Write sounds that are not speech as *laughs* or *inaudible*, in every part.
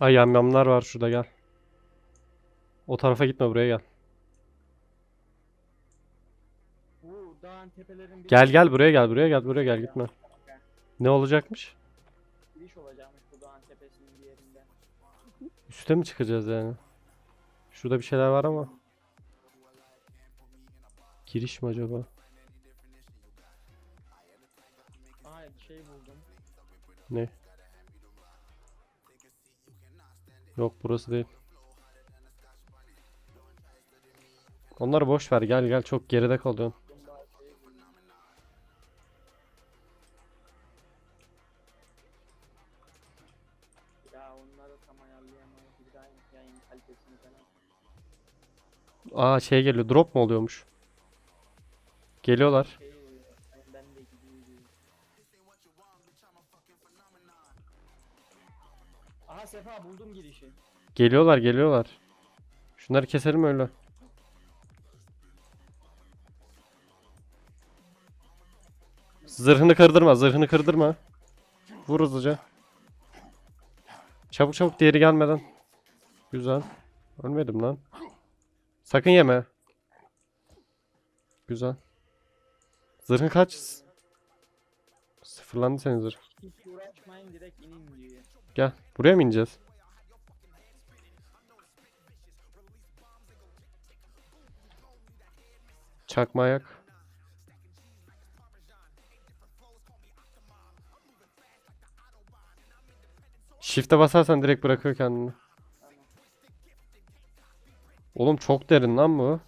Ay yamyamlar var şurada gel. O tarafa gitme buraya gel. Gel gel buraya gel buraya gel buraya gel gitme. Ne olacakmış? giriş olacakmış bu dağın tepesinin bir yerinde. Üste mi çıkacağız yani? Şurada bir şeyler var ama. Giriş mi acaba? Aa şey buldum. Ne? Yok burası değil. Onları boş ver gel gel çok geride kalıyorsun. Aa şey geliyor drop mu oluyormuş? Geliyorlar. Aha Sefa buldum girişi. Geliyorlar geliyorlar. Şunları keselim öyle. Zırhını kırdırma, zırhını kırdırma. Vur hızlıca. Çabuk çabuk diğeri gelmeden. Güzel. Ölmedim lan. Sakın yeme. Güzel. Zırhın kaç? Sıfırlandı senin zırh. Gel. Buraya mı ineceğiz? Çakma ayak. Shift'e basarsan direkt bırakıyor kendini. Oğlum çok derin lan bu.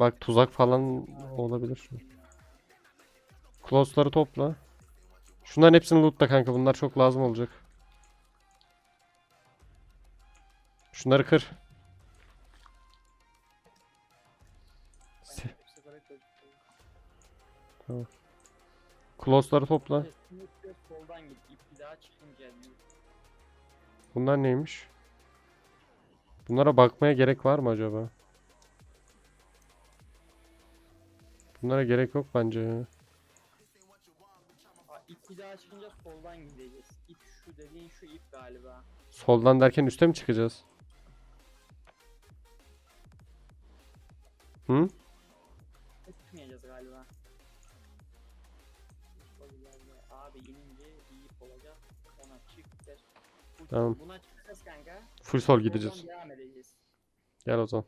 Bak tuzak falan olabilir şu. Close'ları topla. Şunların hepsini lootla kanka. Bunlar çok lazım olacak. Şunları kır. Close'ları topla. Bunlar neymiş? Bunlara bakmaya gerek var mı acaba? Bunlara gerek yok bence ya. Aa, ip bir daha çıkınca soldan gideceğiz. İp şu dediğin şu ip galiba. Soldan derken üste mi çıkacağız? Hı? Çıkmayacağız galiba. Abi inince ip olacak. Ona çık der. Bu- Tamam. Buna çıkacağız kanka. Full sol gideceğiz. devam edeceğiz. Gel o zaman.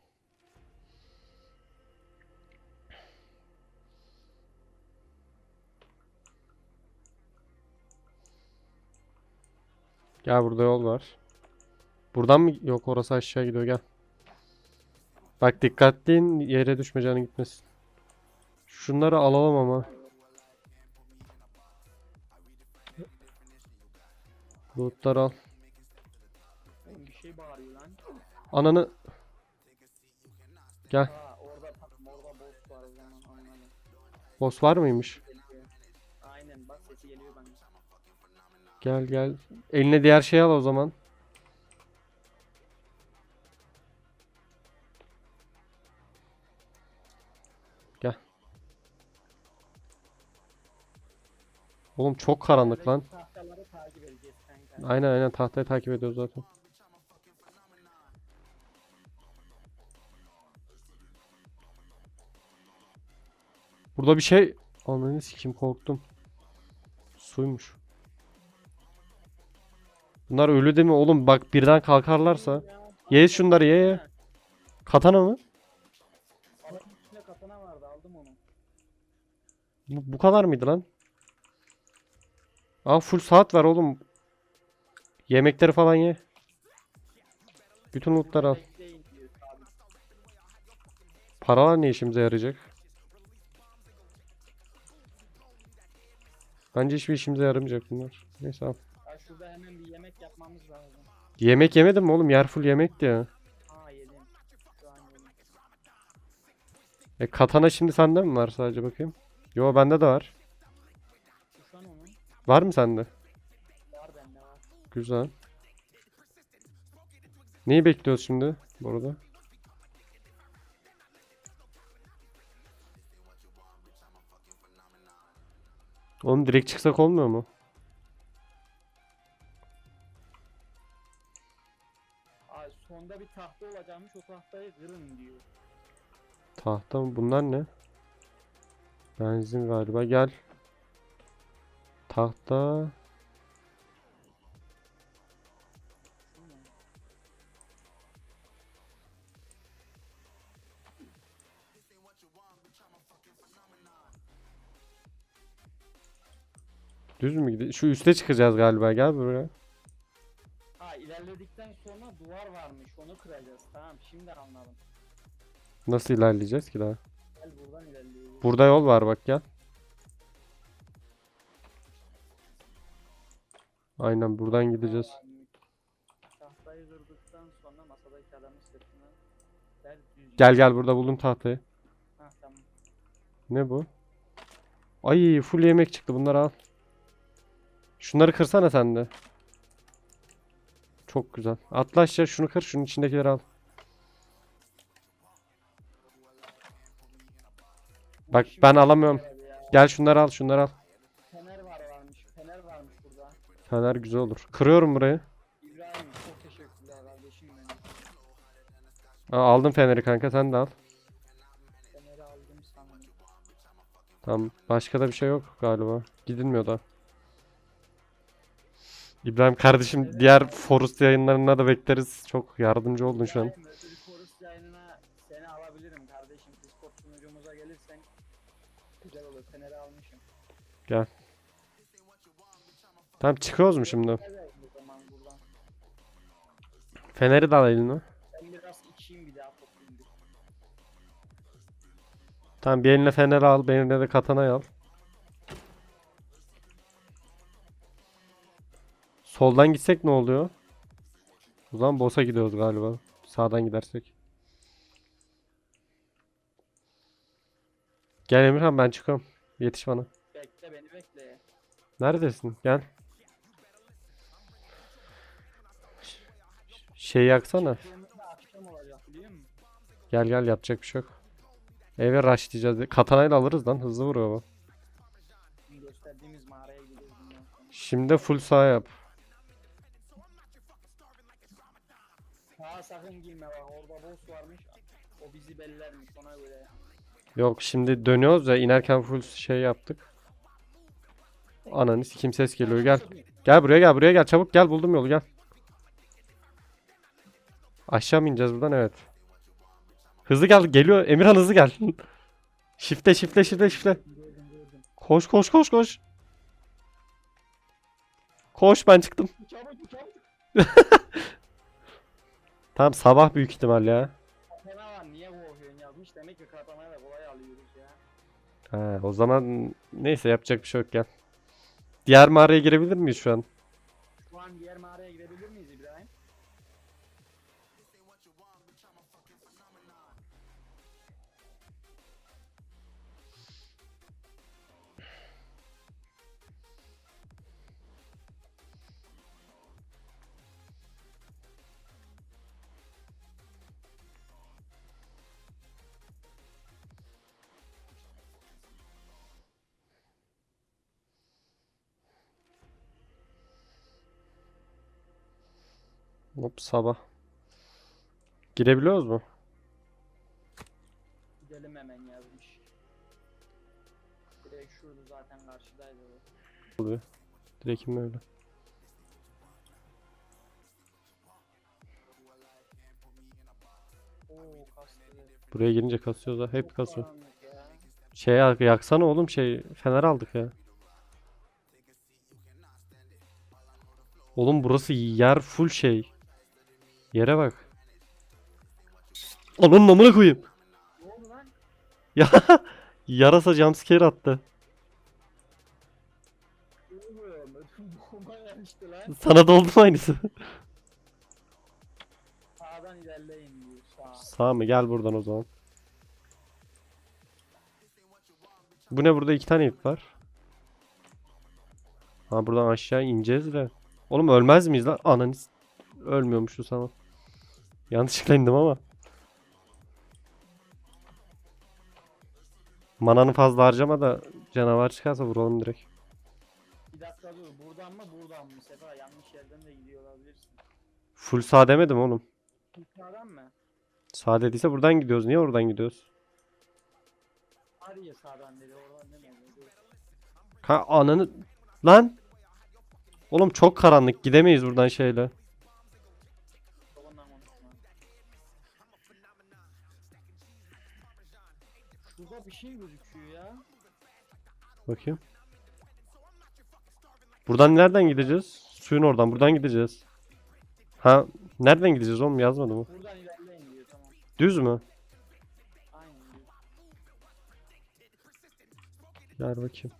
Gel burada yol var. Buradan mı? Yok orası aşağı gidiyor gel. Bak dikkatli in, yere düşme canın gitmesin. Şunları alalım ama. Lootları al. Bir şey bağırıyor lan. Ananı. Gel. Orada orada boss var anladım. Boss var mıymış? Gel gel. Eline diğer şeyi al o zaman. Gel. Oğlum çok karanlık lan. Aynen aynen tahtayı takip ediyoruz zaten. Burada bir şey... Ananı sikim korktum. Suymuş. Bunlar ölü değil mi oğlum? Bak birden kalkarlarsa. Ye şunları ye ye. Katana mı? Katana vardı aldım onu. Bu, bu kadar mıydı lan? Aa full saat var oğlum. Yemekleri falan ye. Bütün lootları al. Paralar ne işimize yarayacak? Bence hiçbir işimize yaramayacak bunlar. Neyse al. Şurada hemen bir yemek yapmamız lazım. Yemek yemedim mi oğlum? Yer full yemekti ya. Aa yedim. Şu an yedim. E katana şimdi sende mi var sadece bakayım? Yo bende de var. Var mı sende? Var bende var. Güzel. Neyi bekliyoruz şimdi bu arada? Oğlum direkt çıksak olmuyor mu? Abi sonda bir tahta olacakmış o tahtayı kırın diyor. Tahta mı? Bunlar ne? Benzin galiba. Gel. Tahta. Düz mü gidiyor? Şu üste çıkacağız galiba. Gel buraya. İlerledikten sonra duvar varmış onu kıracağız. Tamam şimdi anladım. Nasıl ilerleyeceğiz ki daha? Gel buradan ilerliyoruz. Burada yol var bak gel. Aynen buradan gideceğiz. Tahtayı kırdıktan sonra masadaki adamın sırtına düz. Gel gel burada buldum tahtayı. Ha tamam. Ne bu? Ay full yemek çıktı bunları al. Şunları kırsana sen de. Çok güzel. Atla aşağı şunu kır şunun içindekileri al. Bak, ben alamıyorum. Gel şunları al şunları al. Fener var varmış. Fener varmış burada. Fener güzel olur. Kırıyorum burayı. İbrahim çok teşekkürler kardeşim benim. Aa, aldım feneri kanka sen de al. Feneri aldım sanırım. Tamam. Başka da bir şey yok galiba. Gidilmiyor da. İbrahim kardeşim diğer Forest yayınlarına da bekleriz. Çok yardımcı oldun şu an. Korus yayınına seni alabilirim kardeşim. Discord sunucumuza gelirsen güzel olur. Feneri almışım. Tamam çıkıyoruz mu şimdi? Evet o zaman buradan. Feneri de al eline. Ben biraz içeyim bir daha toplayayım. Tamam bir eline feneri al, bir eline de katanayı al. Soldan gitsek ne oluyor? O zaman boss'a gidiyoruz galiba. Sağdan gidersek. Gel Emirhan ben çıkıyorum. Yetiş bana. Bekle beni bekle. Neredesin? Gel. Şey yaksana. Gel gel yapacak bir şey yok. Eve rushlayacağız. Katanayla alırız lan. Hızlı vuruyor bu. Şimdi full sağ yap. Sağa sakın girme bak orada boss varmış. O bizi bellermiş ona göre. Yok şimdi dönüyoruz ya inerken full şey yaptık. Ananı kim ses geliyor gel. Gel buraya gel buraya gel çabuk gel buldum yolu gel. Aşağı mı ineceğiz buradan evet. Hızlı gel geliyor Emirhan hızlı gel. *laughs* Şifte şifte şifte şifte. Koş koş koş koş. Koş ben çıktım. Çabuk çabuk. *laughs* Tamam sabah büyük ihtimal ya. Katana var niye korkuyorsun yazmış. Demek ki katanayla kolay alıyoruz ya. Ha, o zaman neyse yapacak bir şey yok gel. Diğer mağaraya girebilir miyiz şu an? Şu an diğer mağaraya girebilir miyiz Hop sabah. Girebiliyoruz mu? Gidelim hemen yazmış. Direkt şurada zaten karşıdaydı o. Oluyor. Direkt mi öyle? Oo. Buraya gelince kasıyoruz ha. Hep kasıyor. Şey yak- yaksana oğlum şey fener aldık ya. Oğlum burası yer full şey. Yere bak. Onun namına koyayım. Ne oldu lan? Ya *laughs* yarasa jumpscare attı. *laughs* Bomba lan. Sana da oldu mu aynısı? Sağdan ilerleyin diyor sağ. Sağ mı? Gel buradan o zaman. Bu ne burada iki tane ip var. Ha buradan aşağı ineceğiz de. Oğlum ölmez miyiz lan? Ananı s- Ölmüyormuşuz tamam. Yanlışlıkla indim ama. Mananı fazla harcama da canavar çıkarsa vuralım direkt. Bir dakika dur. Buradan mı buradan mı? Sefa yanlış yerden de gidiyor olabilirsin. Full sağ demedim oğlum. Sağdan mı? Sağ dediyse buradan gidiyoruz. Niye oradan gidiyoruz? Hadi ya sağdan dedi. Oradan demedi. Dur. Ha ananı... Lan! Oğlum çok karanlık. Gidemeyiz buradan şeyle. Şurada bir şey gözüküyor ya. Bakayım. Buradan nereden gideceğiz? Suyun oradan. Buradan gideceğiz. Ha nereden gideceğiz oğlum yazmadı mı? Buradan ilerleyin diyor tamam. Düz mü? Aynen. Gel bakayım.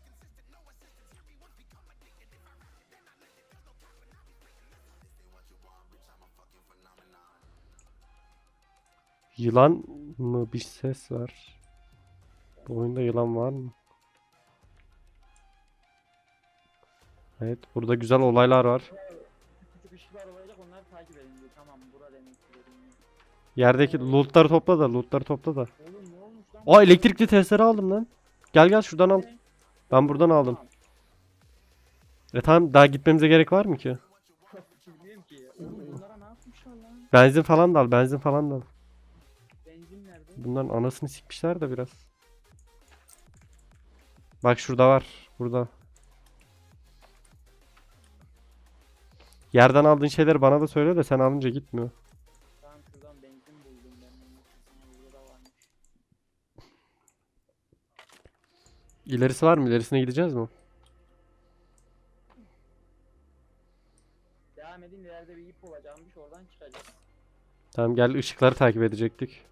Yılan mı bir ses var? Bu oyunda yılan var mı? Evet, burada güzel olaylar var. Küçük ışıklar olacak onları takip edin diyor. Tamam bura demek. Yerdeki lootları topla da, lootları topla da. Oğlum ne olmuş lan? Aa elektrikli testere aldım lan. Gel gel şuradan al. Ben buradan aldım. Tamam. E tamam daha gitmemize gerek var mı ki? Bilmiyorum ki. Oğlum bunlara ne yapmışlar lan? Benzin falan da al, benzin falan da al. Benzin nerede? Bunların anasını sikmişler de biraz. Bak şurada var. Burada. Yerden aldığın şeyleri bana da söyle de sen alınca gitmiyor. Tamam şuradan benzin buldum ben. Bunun Burada da varmış. İlerisi var mı? İlerisine gideceğiz mi? Devam edin ileride bir ip olacakmış oradan çıkacağız. Tamam gel ışıkları takip edecektik.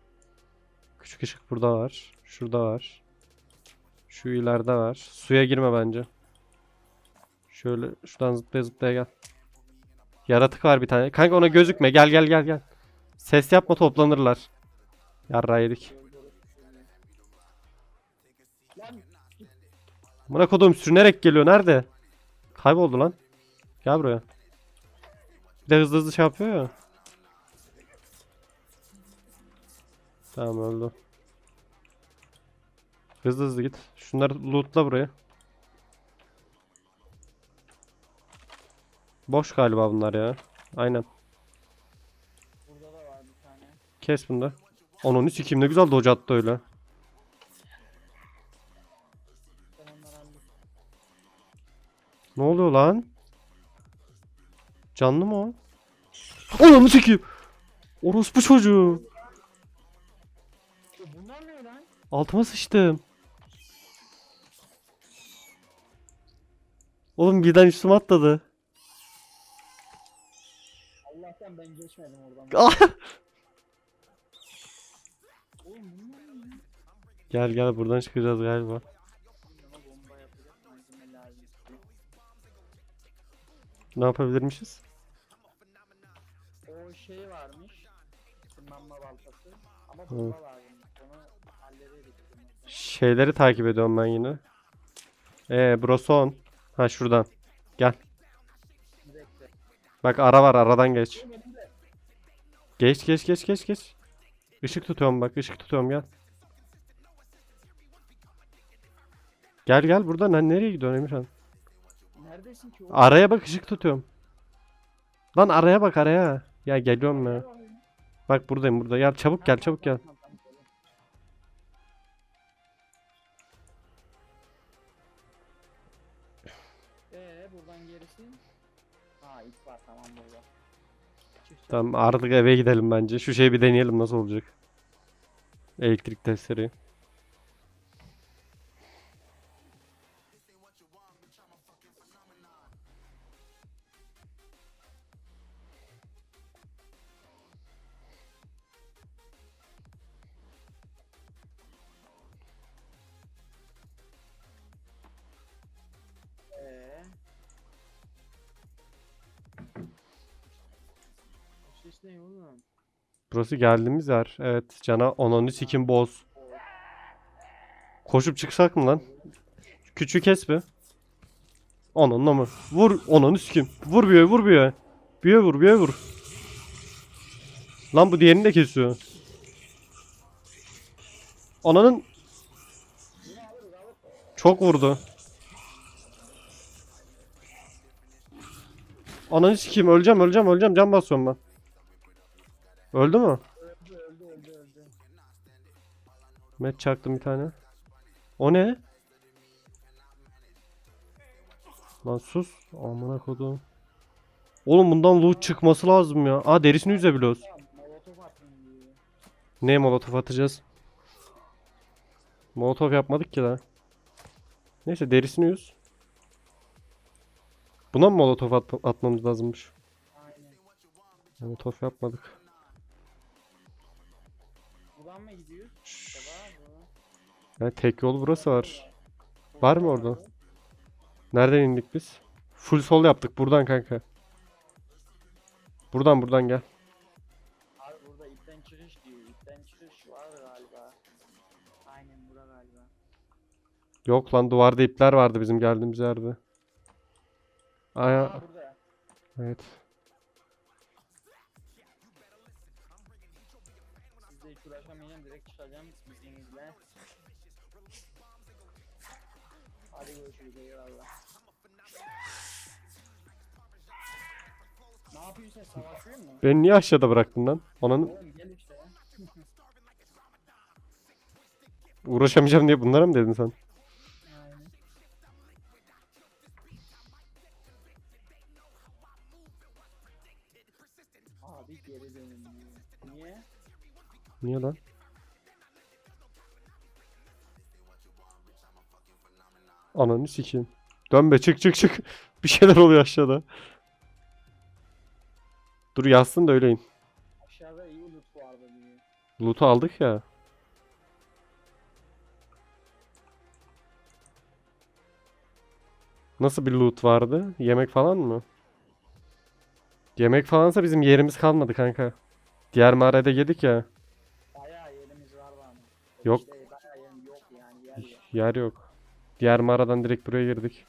Küçük ışık burada var. Şurada var. Şu ileride var. Suya girme bence. Şöyle şuradan zıplaya zıplaya gel. Yaratık var bir tane. Kanka ona gözükme. Gel gel gel gel. Ses yapma toplanırlar. Yarra yedik. Buna kodum sürünerek geliyor. Nerede? Kayboldu lan. Gel buraya. Bir de hızlı hızlı şey yapıyor ya. Tamam öldü. Hızlı hızlı git. Şunları lootla buraya. Boş galiba bunlar ya. Aynen. burada da var bir tane. Kes bunu da. Onun sikeyim ne güzel dodge attı öyle. Ne oluyor lan? Canlı mı o? Ananı sikeyim. Orospu çocuğu. Bunlar ne lan? Altıma sıçtım. Oğlum birden üstüme atladı. Allah'tan ben geçmedim oradan. *laughs* Ah! Gel gel buradan çıkacağız galiba. Ne yapabilirmişiz? O şey varmış. Tırmanma baltası. Ama bomba lazım. Onu hallederiz. Şeyleri takip ediyorum ben yine. Ee Broson. Ha şuradan. Gel. Bak ara var aradan geç. Geç geç geç geç geç. Işık tutuyorum bak ışık tutuyorum gel. Gel gel buradan lan nereye gidiyorsun Emirhan? Neredesin ki oğlum? Araya bak ışık tutuyorum. Lan araya bak araya. Ya geliyorum ya. Bak buradayım burada. Ya çabuk gel çabuk gel. Tamam artık eve gidelim bence. Şu şeyi bir deneyelim nasıl olacak. Elektrik testleri. Burası geldiğimiz yer. Evet cana onanı sikim boz. Koşup çıksak mı lan? Küçük kes bir. Onunla mı? Vur onanı sikim. Vur bir vur bir. Bir vur bir vur. Lan bu diğerini de kesiyor. Ananın çok vurdu. Ananı sikeyim öleceğim öleceğim öleceğim can basıyorum ben. Öldü mü? Öldü öldü öldü öldü. Met çaktım bir tane. O ne? Lan sus. Amına kodum. Oğlum bundan loot çıkması lazım ya. Aa derisini yüzebiliyoruz. Ne molotof atacağız? Molotof yapmadık ki daha. Neyse derisini yüz. Buna mı molotof at- atmamız lazımmış? Aynen. Molotof yapmadık. Buradan mı gidiyoruz? Acaba bu. Yani tek yol burası var. Var mı orada? Nereden indik biz? Full sol yaptık buradan kanka. Buradan buradan gel. Abi burada ipten çıkış diyor. İpten çıkış var galiba. Aynen bura galiba. Yok lan duvarda ipler vardı bizim geldiğimiz yerde. Aya Aa burada. evet. Hadi görüşürüz eyvallah. Ne yapıyorsun sen savaşıyor mu? Beni niye aşağıda bıraktın lan? Ananı Oğlum gel işte. uğraşamayacağım diye bunlara mı dedin sen? Aynen. Abi geri dönün diyor. Niye? Niye lan? Ananı sikeyim. Dön be çık çık çık. *laughs* Bir şeyler oluyor aşağıda. Dur yazsın da öyle in. Aşağıda iyi loot vardı diyor. Loot'u aldık ya. Nasıl bir loot vardı? Yemek falan mı? Yemek falansa bizim yerimiz kalmadı kanka. Diğer mağarada yedik ya. Bayağı yerimiz var var mı? Yok. İşte bayağı yerim yok yani yer yok. Yer yok. Diğer mağaradan direkt buraya girdik.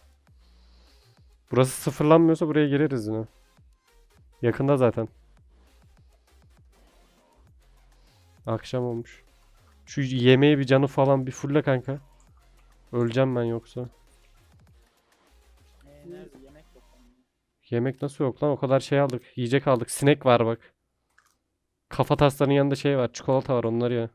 Burası sıfırlanmıyorsa buraya gireriz yine. Yakında zaten. Akşam olmuş. Şu yemeği bir canı falan bir fulle kanka. Öleceğim ben yoksa. Ee, nerede yemek yok. Yemek nasıl yok lan? O kadar şey aldık. Yiyecek aldık. Sinek var bak. Kafa taslarının yanında şey var. Çikolata var onlar ya.